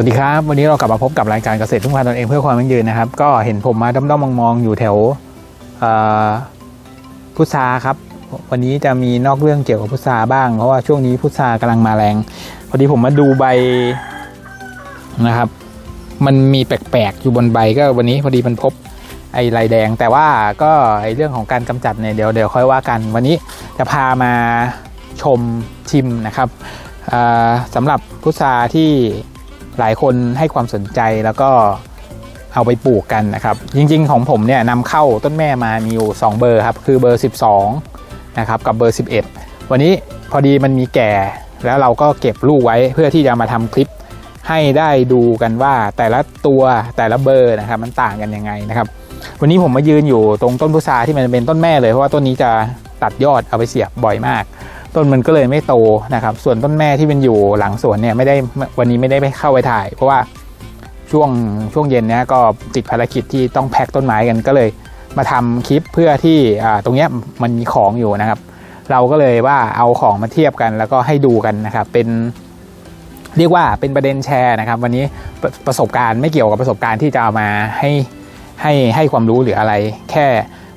วัสดีครับ วันนี้เรากลับมาพบกับรายการเกษตรทุ่งพันตนเองเพื่อความยั่งยืนนะครับ ก็เห็นผมมาด้อมๆมองๆอยู่แถวพุทราครับ วันนี้จะมีนอกเรื่องเกี่ยวกับพุทราบ้าง เพราะว่าช่วงนี้พุทรากำลังมาแรงพอดีผมมาดูใบนะครับ มันมีแปลกๆอยู่บนใบก็วันนี้พอดีมันพบไอ้ลายแดง แต่ว่าก็ไอ้เรื่องของการกำจัดเนี่ยเดี๋ยวเดี๋ยวค่อยว่ากัน วันนี้จะพามาชมชิมนะครับอ่าสำหรับพุทราที่ หลายคนให้ความสนใจแล้วก็เอาไปปลูกกันนะครับ จริงๆของผมเนี่ยนำเข้าต้นแม่มามีอยู่ 2 เบอร์ครับ คือเบอร์ 12นะครับกับเบอร์ 11 วันนี้พอดีมันมีแก่ แล้วเราก็เก็บลูกไว้เพื่อที่จะมาทำคลิปให้ได้ดูกันว่าแต่ละตัวแต่ละเบอร์นะครับมันต่างกันยังไงนะครับ วันนี้ผมมายืนอยู่ตรงต้นพุทราที่มันเป็นต้นแม่เลยเพราะว่าต้นนี้จะตัดยอดเอาไปเสียบบ่อยมาก ต้นมันก็เลยไม่โตนะครับ ส่วนต้นแม่ที่เป็นอยู่หลังสวนเนี่ยไม่ได้วันนี้ไม่ได้ไปเข้าไปถ่าย เพราะว่าช่วงช่วงเย็นเนี้ยก็ติดภารกิจที่ต้องแพ็คต้นไม้กันก็เลยมาทำคลิปเพื่อที่ตรงเนี้ยมันมีของอยู่นะครับ เราก็เลยว่าเอาของมาเทียบกันแล้วก็ให้ดูกันนะครับ เป็นเรียกว่าเป็นประเด็นแชร์นะครับ วันนี้ประประสบการณ์ไม่เกี่ยวกับประสบการณ์ที่จะเอามาให้ให้ให้ความรู้หรืออะไร แค่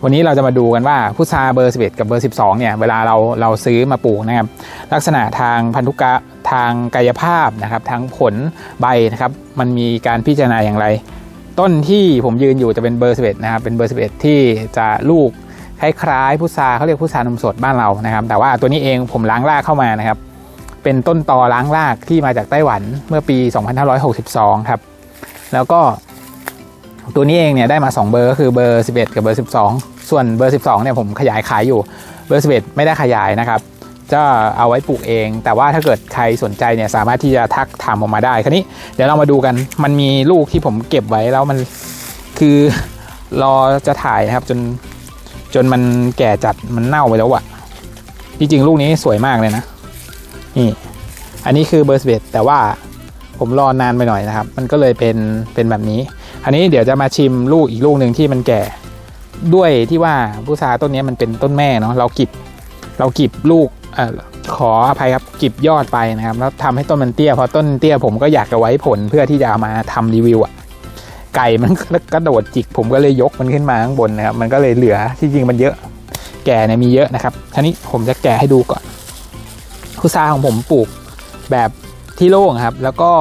วันนี้เราจะมาดูกันว่าพุทราเบอร์11กับเบอร์ 12เนี่ยเวลาเราเราซื้อมาปลูกนะครับ ลักษณะทางพันธุกะทางกายภาพนะครับทางผลใบนะครับมันมีการพิจารณาอย่างไร ต้นที่ผมยืนอยู่จะเป็นเบอร์ 11นะครับเป็นเบอร์ 11 ที่จะลูกคล้ายๆพุทราเขาเรียกพุทรานมสดบ้านเรานะครับ แต่ว่าตัวนี้เองผมล้างรากเข้ามานะครับ เป็นต้นตอล้างรากที่มาจากไต้หวันเมื่อปี 2562 ครับ แล้วก็ตัวนี้เองเนี่ยได้มา 2 เบอร์ก็คือเบอร์ 11 กับเบอร์ 12 ส่วนเบอร์ 12เนี่ยผมขยายขายอยู่ เบอร์ 11 ไม่ได้ขยายนะครับจะเอาไว้ปลูกเอง แต่ว่าถ้าเกิดใครสนใจเนี่ยสามารถที่จะทักถามออกมาได้คราวนี้เดี๋ยวเรามาดูกันมันมีลูกที่ผมเก็บไว้แล้วมันคือรอจะถ่ายนะครับจนจนมันแก่จัดมันเน่าไปแล้วอะจริงๆลูกนี้สวยมากเลยนะนี่อันนี้คือเบอร์สเบแต่ว่าผมรอนานไปหน่อยนะครับ มันก็เลยเป็นเป็นแบบนี้ อันนี้เดี๋ยวจะมาชิมลูกอีกลูกหนึ่งที่มันแก่ ด้วยที่ว่าพุทราต้นนี้มันเป็นต้นแม่เนาะเรากิบเรากิบลูกอขออภัยครับกิบยอดไปนะครับ แล้วทำให้ต้นมันเตี้ยพอต้นเตี้ยผมก็อยากจะไว้ผลเพื่อที่จะเอามาทำรีวิวอะไก่มันกระโดดจิก ผมก็เลยยกมันขึ้นมาข้างบนนะครับ มันก็เลยเหลือที่จริงมันเยอะ แก่เนี่ยมีเยอะนะครับทีนี้ผมจะแกะให้ดูก่อนพุทราของผมปลูกแบบที่โล่งครับ แล้วก็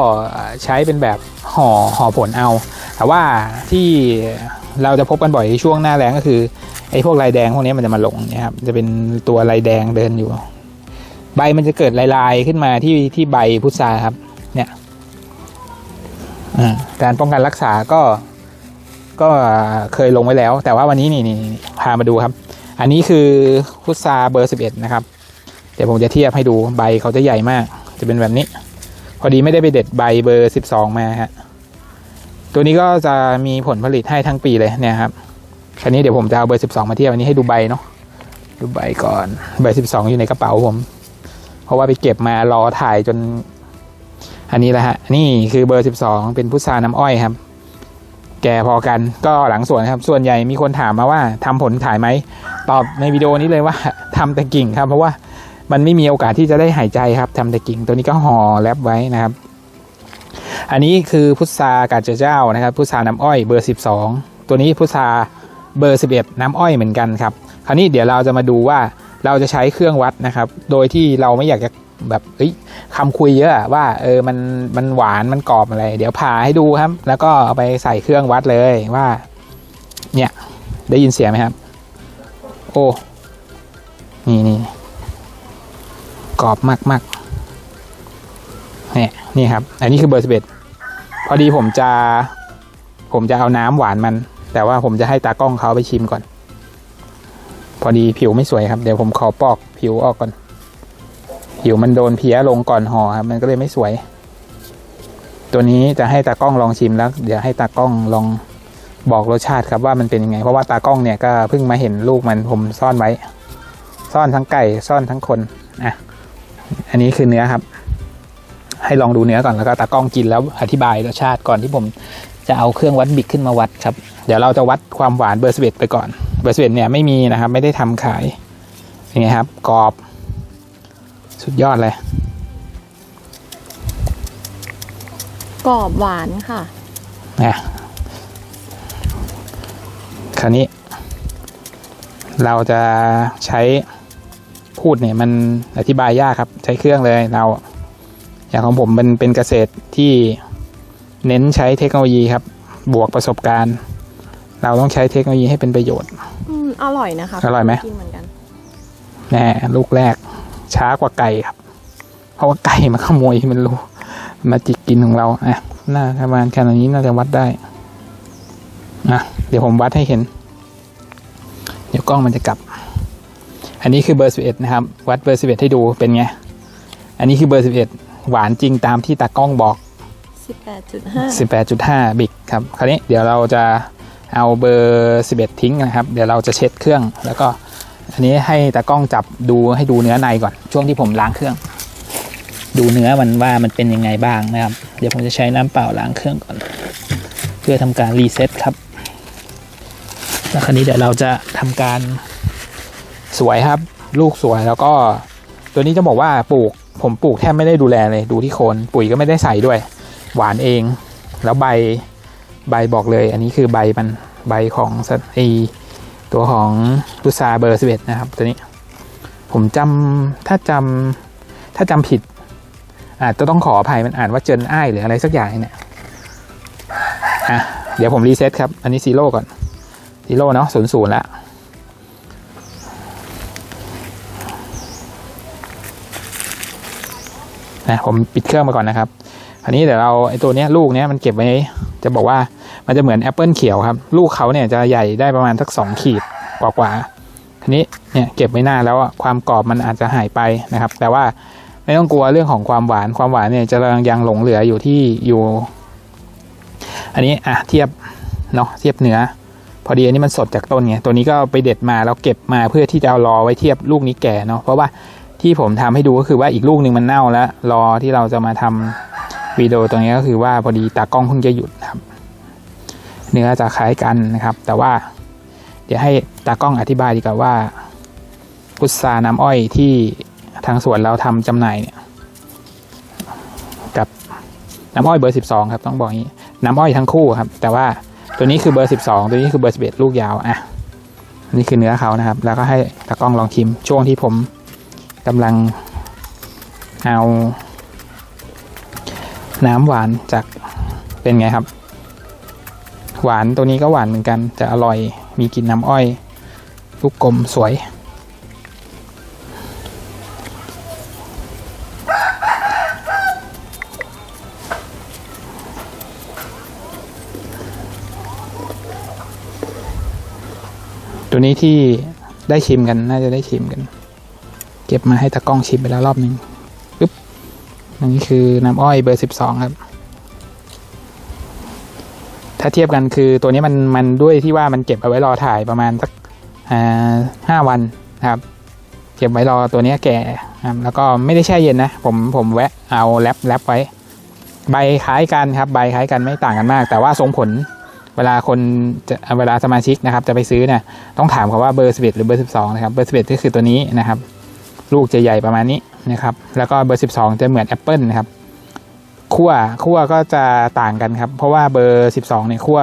ใช้เป็นแบบห่อห่อผลเอา แต่ว่าที่ เราจะพบกันบ่อยช่วงหน้าแรงก็คือไอ้พวกลายแดงพวกนี้มันจะมาลงนี่ยครับจะเป็นตัวลายแดงเดินอยู่ ใบมันจะเกิดลายๆขึ้นมาที่ที่ใบพุทราครับ เนี่ยการป้องกันรักษาก็ก็เคยลงไว้แล้ว แต่ว่าวันนี้นี่นี่นี่พามาดูครับ อันนี้คือพุทราเบอร์11นะครับเดี๋ยวผมจะเทียบให้ดูใบเขาจะใหญ่มาก จะเป็นแบบนี้ พอดีไม่ได้ไปเด็ดใบเบอร์12มาฮะ ตัวนี้ก็จะมีผลผลิตให้ทั้งปีเลยเนี่ยครับคันนี้เดี๋ยวผมจะเอาเบอร์12มาเทียบอันนี้ให้ดูใบเนาะดูใบก่อนเบอร์12องอยู่ในกระเป๋าผม เพราะว่าไปเก็บมารอถ่ายจน อันนี้แหละฮะนี่คือเบอร์12เป็นพุทราน้ำอ้อยครับ แก่พอกันก็หลังสวนครับ ส่วนใหญ่มีคนถามมาว่าทำผลถ่ายไหมตอบในวิดีโอนี้เลยว่าทำแต่กิ่งครับ เพราะว่ามันไม่มีโอกาสที่จะได้หายใจครับทำแต่กิ่งตัวนี้ก็ห่อแรปไว้นะครับ อันนี้คือพุทรากาดเจ้านะครับ พุทราน้ำอ้อยเบอร์ 12 ตัวนี้พุทราเบอร์ 11 น้ำอ้อยเหมือนกันครับ คราวนี้เดี๋ยวเราจะมาดูว่าเราจะใช้เครื่องวัดนะครับ โดยที่เราไม่อยากจะแบบคำคุยเยอะว่าเออมันมันหวานมันกรอบอะไร เดี๋ยวผ่าให้ดูครับ แล้วก็เอาไปใส่เครื่องวัดเลยว่า เนี่ยได้ยินเสียงไหมครับ โอ้นี่นี่กรอบมากมากเนี่ยนี่ครับ อันนี้คือเบอร์สิบเอ็ด อดีผมจะ ผมจะเอาน้ำหวานมัน แต่ว่าผมจะให้ตากล้องเขาไปชิมก่อน พอดีผิวไม่สวยครับ เดี๋ยวผมขอปอกผิวออกก่อน ผิวมันโดนเพี้ยลงก่อนห่อครับ มันก็เลยไม่สวย ตัวนี้จะให้ตากล้องลองชิมแล้ว เดี๋ยวให้ตากล้องลองบอกรสชาติครับว่ามันเป็นยังไง เพราะว่าตากล้องเนี่ยก็เพิ่งมาเห็นลูกมันผมซ่อนไว้ ซ่อนทั้งไก่ซ่อนทั้งคนอะอันนี้คือเนื้อครับ ให้ลองดูเนื้อก่อนแล้วก็ตากล้องกินแล้วอธิบายรสชาติก่อนที่ผมจะเอาเครื่องวัดบิกขึ้นมาวัดครับ เดี๋ยวเราจะวัดความหวานเบอร์สเไปก่อน เบอร์สเเนี่ยไม่มีนะครับ ไม่ได้ทำขายเป็นไงครับกรอบ สุดยอดเลยกรอบหวานค่ะนะคราวนี้ เราจะใช้พูดเนี่ยมันอธิบายยากครับ ใช้เครื่องเลยเรา อย่างของผมเป็นเป็นเกษตรที่เน้นใช้เทคโนโลยีครับ บวกประสบการณ์ เราต้องใช้เทคโนโลยีให้เป็นประโยชน์ อืมอร่อยนะคะอร่อยไหม กินเหมือนกันแน่ลูกแรก ช้ากว่าไก่ครับ เพราะว่าไก่มาขโมยมันรู้ มาจิกกินของเราอะน่าประมาณขนาดนี้น่าจะวัดได้อะเดี๋ยวผมวัดให้เห็น เดี๋ยวกล้องมันจะกลับ อันนี้คือเบอร์สิบเอ็ดนะครับ วัดเบอร์สิบเอ็ดให้ดูเป็นไง อันนี้คือเบอร์สิบเอ็ด หวานจริงตามที่ตากล้องบอก 18.5 18.5 บิกครับ คราวนี้เดี๋ยวเราจะเอาเบอร์ 11 ทิ้งนะครับ เดี๋ยวเราจะเช็ดเครื่อง แล้วก็อันนี้ให้ตากล้องจับดูให้ดูเนื้อในก่อน ช่วงที่ผมล้างเครื่อง ดูเนื้อมันว่ามันเป็นยังไงบ้างนะครับ เดี๋ยวผมจะใช้น้ำเปล่าล้างเครื่องก่อน เพื่อทำการรีเซ็ตครับ แล้วคราวนี้เดี๋ยวเราจะทำการสวยครับ ลูกสวยแล้วก็ตัวนี้จะบอกว่าปลูก ผมปลูกแทบไม่ได้ดูแลเลยดูที่โคนปุ๋ยก็ไม่ได้ใส่ด้วย หวานเอง แล้วใบใบบอกเลย อันนี้คือใบมันใบของสไอตัวของพุทราเบอร์สิบเอ็ดนะครับ ตัวนี้ ผมจำถ้าจำถ้าจำผิด อาจจะต้องขออภัยมันอ่านว่าเจินอ้ายหรืออะไรสักอย่างเนี่ยอะเดี๋ยวผมรีเซ็ตครับ อันนี้ซีโร่ก่อนซีโร่เนาะศูนย์ศูนย์ละ นะผมปิดเครื่องมาก่อนนะครับคราวนี้เดี๋ยวเราไอ้ตัวเนี้ยลูกเนี้ยมันเก็บไว้จะบอกว่ามันจะเหมือนแอปเปิลเขียวครับ ลูกเขาเนี่ยจะใหญ่ได้ประมาณสักสองขีดกว่ากว่าๆทีนี้เนี่ยเก็บไว้นานแล้วความกรอบมันอาจจะหายไปนะครับ แต่ว่าไม่ต้องกลัวเรื่องของความหวานความหวานเนี่ยจะยังยังหลงเหลืออยู่ที่อยู่ อันนี้อะเทียบเนาะเทียบเนื้อ พอดีอันนี้มันสดจากต้นไงตัวนี้ก็ไปเด็ดมาแล้วเก็บมาเพื่อที่จะเอารอไว้เทียบลูกนี้แก่เนาะเพราะว่า ที่ผมทำให้ดูก็คือว่าอีกลูกหนึ่งมันเน่าแล้ว รอที่เราจะมาทำวิดีโอตรงนี้ก็คือว่าพอดีตากล้องเพิ่งจะหยุดครับ เนื้อจะคล้ายกันนะครับ แต่ว่า เดี๋ยวให้ตากล้องอธิบายดีกว่าว่าพุทราน้ำอ้อยที่ทางสวนเราทำจำหน่ายเนี่ย กับน้ำอ้อยเบอร์สิบสองครับต้องบอกงนี้น้ำอ้อยทั้งคู่ครับ แต่ว่าตัวนี้คือเบอร์สิบสองตัวนี้คือเบอร์สิบเอ็ดลูกยาวอะนี่คือเนื้อเขานะครับ แล้วก็ให้ตากล้องลองชิมช่วงที่ผม กำลังเอาน้ำหวานจากเป็นไงครับ หวานตัวนี้ก็หวานเหมือนกันจะอร่อยมีกลิ่นน้ำอ้อย ลูกกลมสวย ตัวนี้ที่ได้ชิมกันน่าจะได้ชิมกัน เก็บมาให้ตากล้องชิมไปแล้วรอบหนึ่งอันนี้คือน้ำอ้อยเบอร์สิบสองครับ ถ้าเทียบกันคือตัวนี้มันมันด้วยที่ว่ามันเก็บเอาไว้รอถ่ายประมาณสักห้าวันนะครับ เก็บไว้รอตัวนี้แก่ครับแล้วก็ไม่ได้แช่เย็นนะ ผมผมแวะเอาแรปแรปไว้ ใบคล้ายกันครับ ใบคล้ายกันไม่ต่างกันมาก แต่ว่าทรงผลเวลาคนจะเวลาสมาชิกนะครับ จะไปซื้อเนี่ยต้องถามเขาว่าเบอร์สิบเอ็ดหรือเบอร์สิบสองนะครับ เบอร์สิบเอ็ดก็คือตัวนี้นะครับ ลูกจะใหญ่ประมาณนี้นะครับ แล้วก็เบอร์ 12 จะเหมือนแอปเปิลนะครับขั้วขั้วก็จะต่างกันครับ เพราะว่าเบอร์ 12เนี่ยขั้ว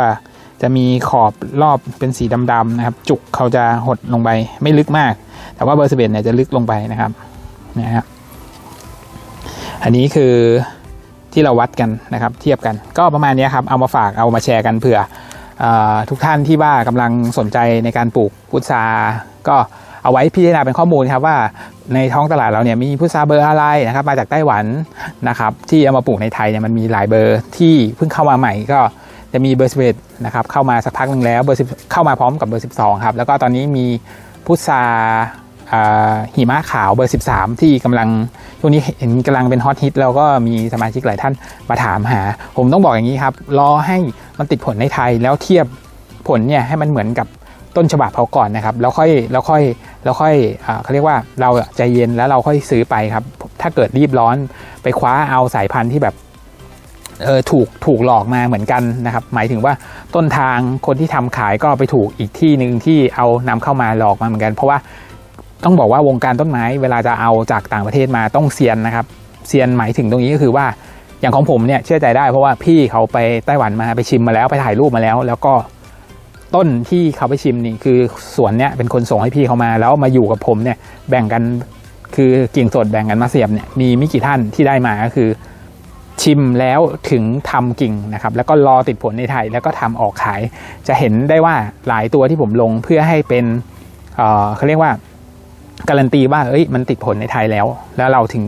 จะมีขอบรอบเป็นสีดำๆนะครับ จุกเขาจะหดลงไปไม่ลึกมาก แต่ว่าเบอร์ 11เนี่ยจะลึกลงไปนะครับนะครับอันนี้คือที่เราวัดกันนะครับ เทียบกันก็ประมาณนี้ครับ เอามาฝากเอามาแชร์กันเผื่อออทุกท่านที่ว่ากำลังสนใจในการปลูกพุทราก็ เอาไว้พิจารณาเป็นข้อมูลครับว่าในท้องตลาดเราเนี่ยมีพุทราเบอร์อะไรนะครับ มาจากไต้หวันนะครับ ที่เอามาปลูกในไทยเนี่ยมันมีหลายเบอร์ที่เพิ่งเข้ามาใหม่ก็จะมีเบอร์สิบเอ็ดนะครับเข้ามาสักพักหนึ่งแล้วเบอร์สิบเข้ามาพร้อมกับเบอร์สิบสองครับแล้วก็ตอนนี้มีพุทราหิมะขาวเบอร์ 13 ที่กำลังช่วงนี้เห็นกำลังเป็นฮอตฮิตแล้วก็มีสมาชิกหลายท่านมาถามหา ผมต้องบอกอย่างนี้ครับ รอให้มันติดผลในไทยแล้วเทียบผลเนี่ยให้มันเหมือนกับต้นฉบับเขาก่อนนะครับ แล้วค่อยแล้วค่อย แล้วค่อยเขาเรียกว่าเราใจเย็นแล้วเราค่อยซื้อไปครับ ถ้าเกิดรีบร้อนไปคว้าเอาสายพันธุ์ที่แบบเออถูกถูกหลอกมาเหมือนกันนะครับ หมายถึงว่าต้นทางคนที่ทำขายก็ไปถูกอีกที่หนึ่งที่เอานำเข้ามาหลอกมาเหมือนกัน เพราะว่าต้องบอกว่าวงการต้นไม้เวลาจะเอาจากต่างประเทศมาต้องเซียนนะครับเซียนหมายถึงตรงนี้ก็คือว่าอย่างของผมเนี่ยเชื่อใจได้เพราะว่าพี่เขาไปไต้หวันมาไปชิมมาแล้วไปถ่ายรูปมาแล้ว แล้วก็ ต้นที่เขาไปชิมนี่คือสวนเนี่ยเป็นคนส่งให้พี่เขามาแล้วมาอยู่กับผมเนี่ยแบ่งกันคือกิ่งสดแบ่งกันมาเสียบเนี่ยมีไม่กี่ท่านที่ได้มาก็คือ ชิมแล้วถึงทำกิ่งนะครับ แล้วก็รอติดผลในไทย แล้วก็ทำออกขาย จะเห็นได้ว่าหลายตัวที่ผมลงเพื่อให้เป็นเเขาเรียกว่าการันตีว่าเอ้ยมันติดผลในไทยแล้ว แล้วเราถึง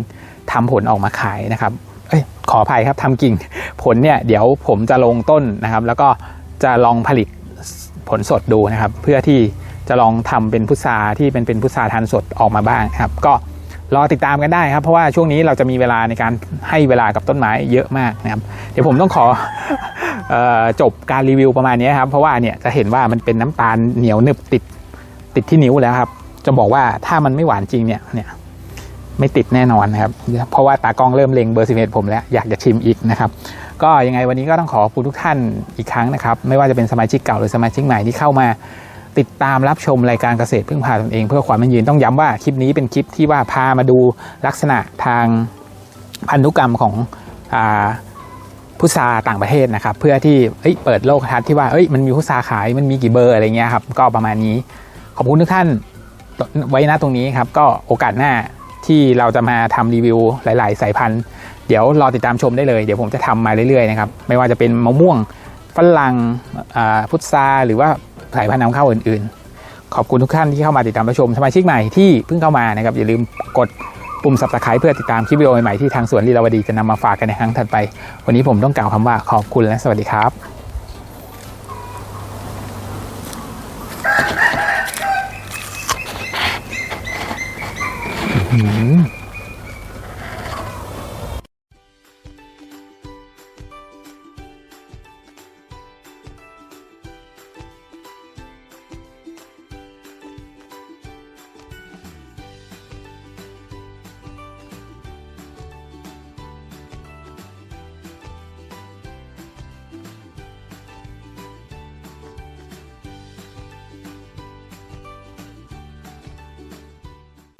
ทำผลออกมาขายนะครับ เอ้ยขออภัยครับทำกิ่งผลเนี่ยเดี๋ยวผมจะลงต้นนะครับ แล้วก็จะลองผลิต ผลสดดูนะครับ เพื่อที่จะลองทำเป็นพุทราที่เป็นเป็นพุทราทานสดออกมาบ้างครับ ก็รอติดตามกันได้ครับ เพราะว่าช่วงนี้เราจะมีเวลาในการให้เวลากับต้นไม้เยอะมากนะครับ เดี๋ยวผมต้องขอจบการรีวิวประมาณนี้ครับ เพราะว่าเนี่ยจะเห็นว่ามันเป็นน้ำตาลเหนียวนึบติดติดที่นิ้วแล้วครับ จะบอกว่าถ้ามันไม่หวานจริงเนี่ยเนี่ยไม่ติดแน่นอนนะครับ เพราะว่าตากล้องเริ่มเล็งเบอร์สิเผมแล้วอยากจะชิมอีกนะครับ ก็ยังไงวันนี้ก็ต้องขอขอบคุณทุกท่านอีกครั้งนะครับ ไม่ว่าจะเป็นสมาชิกเก่าหรือสมาชิกใหม่ที่เข้ามาติดตามรับชมรายการเกษตรพึ่งพาตนเอง เพื่อความยั่งยืนต้องย้ำว่าคลิปนี้เป็นคลิปที่ว่าพามาดูลักษณะทางพันธุกรรมของอาพุทราต่างประเทศนะครับ เพื่อที่เเปิดโลกทัศน์ที่ว่าเอ้ยมันมีพุทราขายมันมีกี่เบอร์อะไรเงี้ยครับก็ประมาณนี้ ขอบคุณทุกท่านไว้นะตรงนี้ครับ ก็โอกาสหน้าที่เราจะมาทำรีวิวหลาย ๆ สายพันธุ์ เดี๋ยวรอติดตามชมได้เลย เดี๋ยวผมจะทำมาเรื่อยๆนะครับไม่ว่าจะเป็นมะม่วงฝรั่งอ่าพุทราหรือว่าสายพันธุ์นำเข้าอื่นๆ ขอบคุณทุกท่านที่เข้ามาติดตามรับชมสมาชิกใหม่ที่เพิ่งเข้ามานะครับอย่าลืมกดปุ่ม subscribe เพื่อติดตามคลิปวิดีโอใหม่ๆที่ทางสวนลีลาวดีจะนำมาฝากกันในครั้งถัดไป วันนี้ผมต้องกล่าวคำว่าขอบคุณและสวัสดีครับ